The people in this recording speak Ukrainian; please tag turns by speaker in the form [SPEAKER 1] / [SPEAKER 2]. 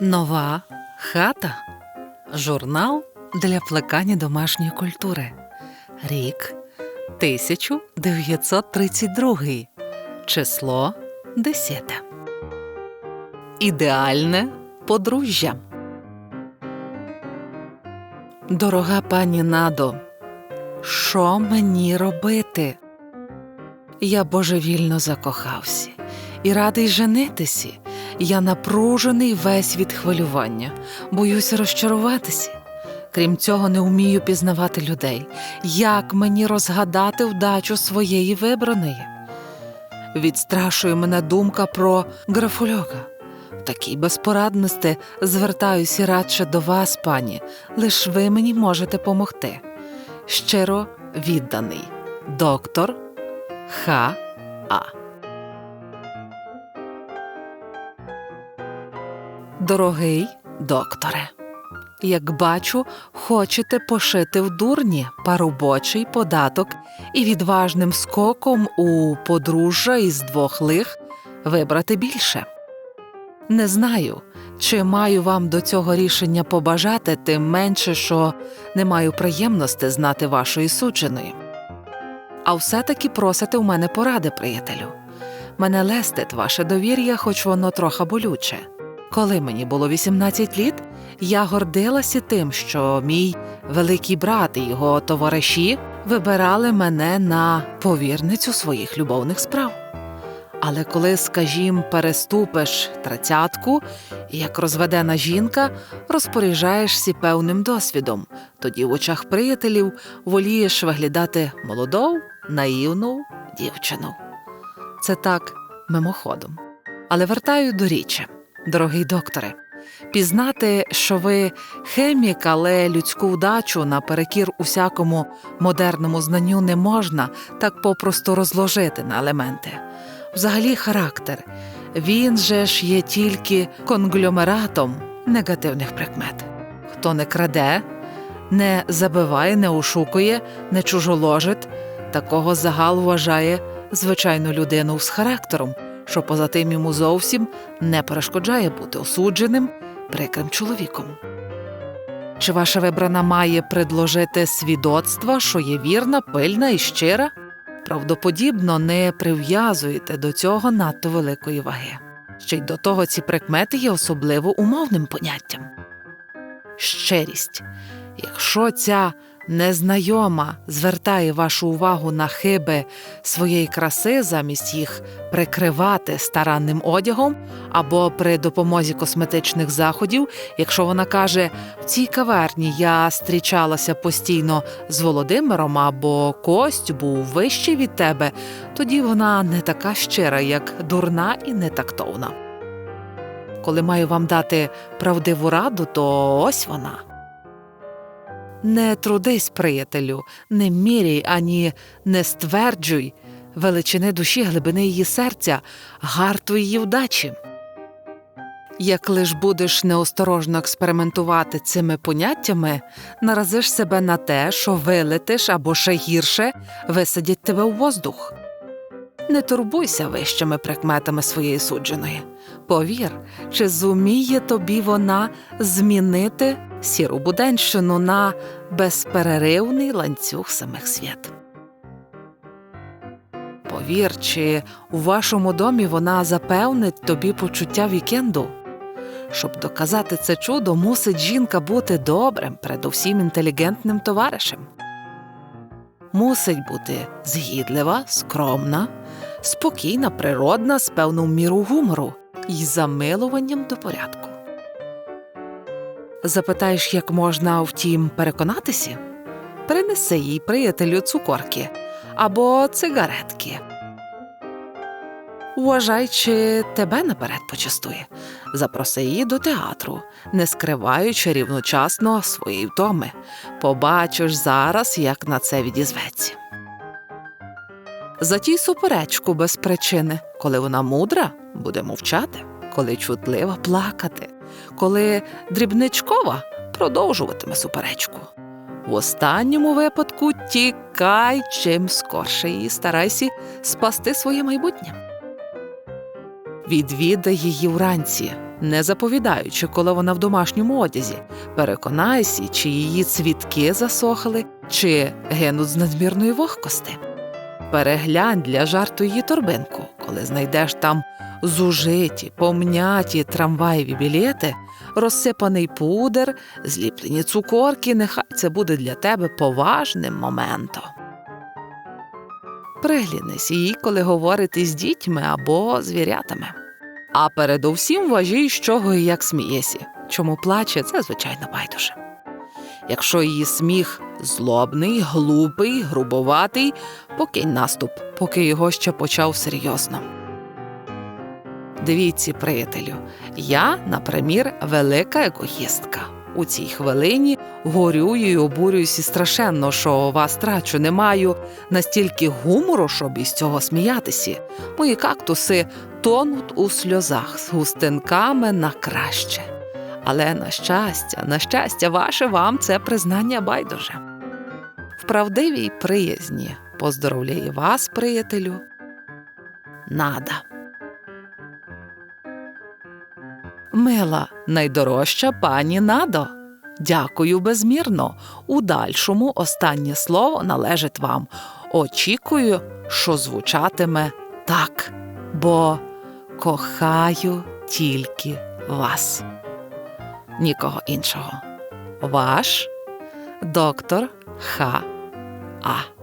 [SPEAKER 1] Нова хата. Журнал для плекання домашньої культури. Рік 1932. Число 10. Ідеальне подружжя. Дорога пані Надо, що мені робити? Я божевільно закохався і радий женитися. Я напружений весь від хвилювання, боюся розчаруватися. Крім цього, не вмію пізнавати людей. Як мені розгадати вдачу своєї вибраної? Відстрашує мене думка про графольога. В такій безпорадності звертаюся радше до вас, пані, лиш ви мені можете помогти. Щиро відданий доктор Х. А. Дорогий докторе, як бачу, хочете пошити в дурні парубочий податок і відважним скоком у подружжя із двох лих вибрати більше. Не знаю, чи маю вам до цього рішення побажати, тим менше, що не маю приємності знати вашої судженої. А все-таки просите у мене поради, приятелю. Мене лестить ваше довір'я, хоч воно трохи болюче. Коли мені було 18 літ, я гордилася тим, що мій великий брат і його товариші вибирали мене на повірницю своїх любовних справ. Але коли, скажімо, переступиш тридцятку, як розведена жінка, розпоряджаєшся певним досвідом, тоді в очах приятелів волієш виглядати молодов, наївну дівчину. Це так мимоходом. Але вертаю до річі. Дорогий докторе, пізнати, що ви хемік, але людську удачу наперекір усякому модерному знанню не можна так попросту розложити на елементи. Взагалі, характер він же ж є тільки конгломератом негативних прикмет. Хто не краде, не забиває, не ошукує, не чужоложить, такого загал вважає звичайну людину з характером що поза тим йому зовсім не перешкоджає бути осудженим прикрим чоловіком. Чи ваша вибрана має предложити свідоцтва, що є вірна, пильна і щира? Правдоподібно не прив'язуєте до цього надто великої ваги. Ще й до того ці прикмети є особливо умовним поняттям. Щирість. Якщо ця незнайома звертає вашу увагу на хиби своєї краси, замість їх прикривати старанним одягом або при допомозі косметичних заходів, якщо вона каже в цій каверні я зустрічалася постійно з Володимиром або кость був вищий від тебе, тоді вона не така щира, як дурна і нетактовна. Коли маю вам дати правдиву раду, то ось вона. Не трудись, приятелю, не міряй ані не стверджуй величини душі глибини її серця, гарту її вдачі. Як лиш будеш неосторожно експериментувати цими поняттями, наразиш себе на те, що вилетиш або ще гірше висадять тебе у воздух. Не турбуйся вищими прикметами своєї судженої. Повір, чи зуміє тобі вона змінити сіру буденщину на безперервний ланцюг самих свят. Повір, чи у вашому домі вона запевнить тобі почуття вікенду. Щоб доказати це чудо, мусить жінка бути добрим, передусім інтелігентним товаришем. Мусить бути згідлива, скромна, спокійна, природна, з певну міру гумору і замилуванням до порядку. Запитаєш, як можна втім переконатися? Принеси їй приятелю цукорки або цигаретки. Вважай, чи тебе наперед почастує. Запроси її до театру, не скриваючи рівночасно своєї втоми. Побачиш зараз, як на це відізветься. Затій суперечку без причини, коли вона мудра, буде мовчати, коли чутлива плакати, коли дрібничкова продовжуватиме суперечку. В останньому випадку тікай чим скорше і старайся спасти своє майбутнє. Відвідай її вранці, не заповідаючи, коли вона в домашньому одязі. Переконайся, чи її цвітки засохли, чи гинуть з надмірної вогкости. Переглянь для жарту її торбинку, коли знайдеш там зужиті, помняті трамваєві білети, розсипаний пудер, зліплені цукорки, нехай це буде для тебе поважним моментом. Приглянись їй, коли говорити з дітьми або звірятами. А передовсім важій, з чого і як смієсі. Чому плаче, це звичайно байдуже. Якщо її сміх злобний, глупий, грубоватий, покинь наступ, поки його ще почав серйозно. Дивіться, приятелю, я, напримір, велика егоїстка. У цій хвилині горюю і обурююся страшенно, що вас трачу, не маю настільки гумору, щоб із цього сміятися. Мої кактуси тонуть у сльозах з густинками на краще. Але на щастя, на щастя, ваше вам це признання байдуже. В правдивій приязні поздоровляє вас, приятелю. Нада. Мила, найдорожча пані Надо. Дякую безмірно. У дальшому останнє слово належить вам. Очікую, що звучатиме так, бо кохаю тільки вас. Нікого іншого. Ваш доктор Х. А.